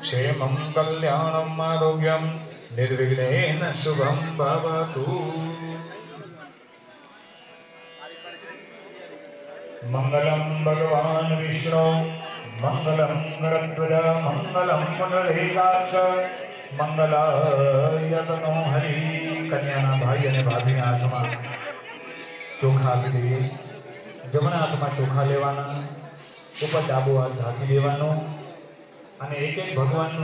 ક્ષેમં કલ્યાણમ આરોગ્યમ નિર્વિઘ્નેન શુભમ ભવતુ મંગલમ ભગવાન વિષ્ણુ મંગલમ ગરધ્વજ મંગલમ પુનરેકાક્ષ મંગલાયતનો હરિ કન્યાના ભાઈ અને ભાભીના હાથમાં ચોખા આપી દઈએ જમણા હાથમાં ચોખા લેવાના ઉપર ડાબો હાથ ઢાંકી દેવાનો અને એક એક ભગવાનનું